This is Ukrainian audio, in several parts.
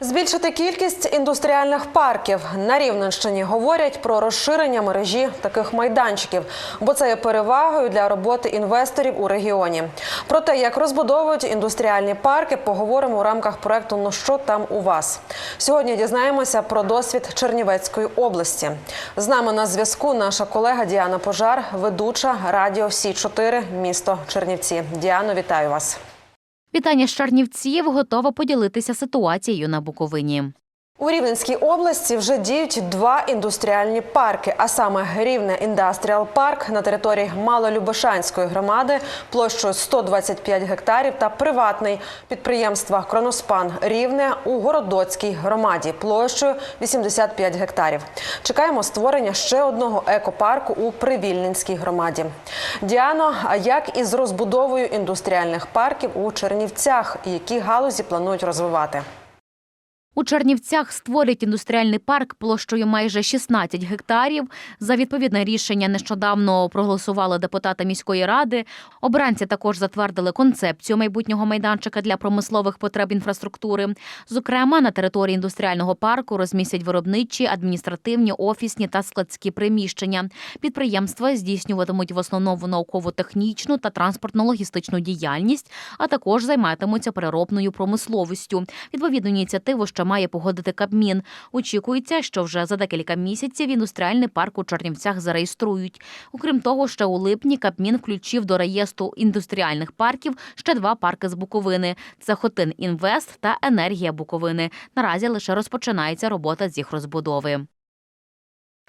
Збільшити кількість індустріальних парків на Рівненщині говорять про розширення мережі таких майданчиків, бо це є перевагою для роботи інвесторів у регіоні. Про те, як розбудовують індустріальні парки, поговоримо у рамках проекту Ну що там у вас сьогодні. Дізнаємося про досвід Чернівецької області. З нами на зв'язку наша колега Діана Пожар, ведуча радіо Сі 4 місто Чернівці. Діано, вітаю вас. Вітання з Чернівців готова поділитися ситуацією на Буковині. У Рівненській області вже діють два індустріальні парки, а саме Рівне індастріал парк на території Малолюбошанської громади площею 125 гектарів та приватний підприємства Кроноспан Рівне у Городоцькій громаді площею 85 гектарів. Чекаємо створення ще одного екопарку у Привільненській громаді. Діано, а як із розбудовою індустріальних парків у Чернівцях, які галузі планують розвивати? У Чернівцях створять індустріальний парк площею майже 16 гектарів. За відповідне рішення нещодавно проголосували депутати міської ради. Обранці також затвердили концепцію майбутнього майданчика для промислових потреб інфраструктури. Зокрема, на території індустріального парку розмістять виробничі, адміністративні, офісні та складські приміщення. Підприємства здійснюватимуть в основному науково-технічну та транспортно-логістичну діяльність, а також займатимуться переробною промисловістю. Відповідну ініціативу ще має погодити Кабмін. Очікується, що вже за декілька місяців індустріальний парк у Чернівцях зареєструють. Окрім того, ще у липні Кабмін включив до реєстру індустріальних парків ще два парки з Буковини: це Хотин Інвест та Енергія Буковини. Наразі лише розпочинається робота з їх розбудови.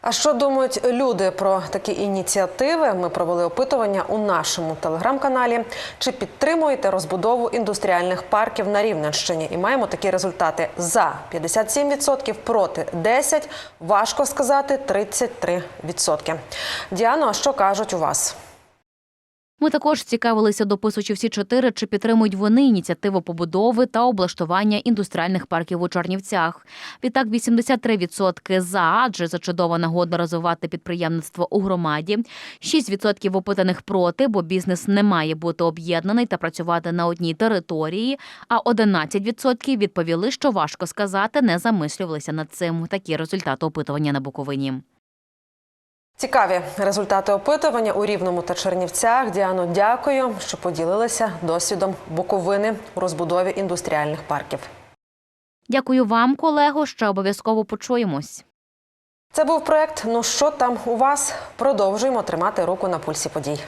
А що думають люди про такі ініціативи? Ми провели опитування у нашому телеграм-каналі. Чи підтримуєте розбудову індустріальних парків на Рівненщині? І маємо такі результати: за 57%, проти 10%, важко сказати 33%. Діано, а що кажуть у вас? Ми також цікавилися дописуючи всі чотири, чи підтримують вони ініціативу побудови та облаштування індустріальних парків у Чернівцях. Відтак 83% за, адже зачудова нагода розвивати підприємництво у громаді. 6% опитаних проти, бо бізнес не має бути об'єднаний та працювати на одній території. А 11% відповіли, що важко сказати, не замислювалися над цим. Такі результати опитування на Буковині. Цікаві результати опитування у Рівному та Чернівцях. Діано, дякую, що поділилися досвідом Буковини у розбудові індустріальних парків. Дякую вам, колего. Ще обов'язково почуємось. Це був проект. Ну що там у вас? Продовжуємо тримати руку на пульсі подій.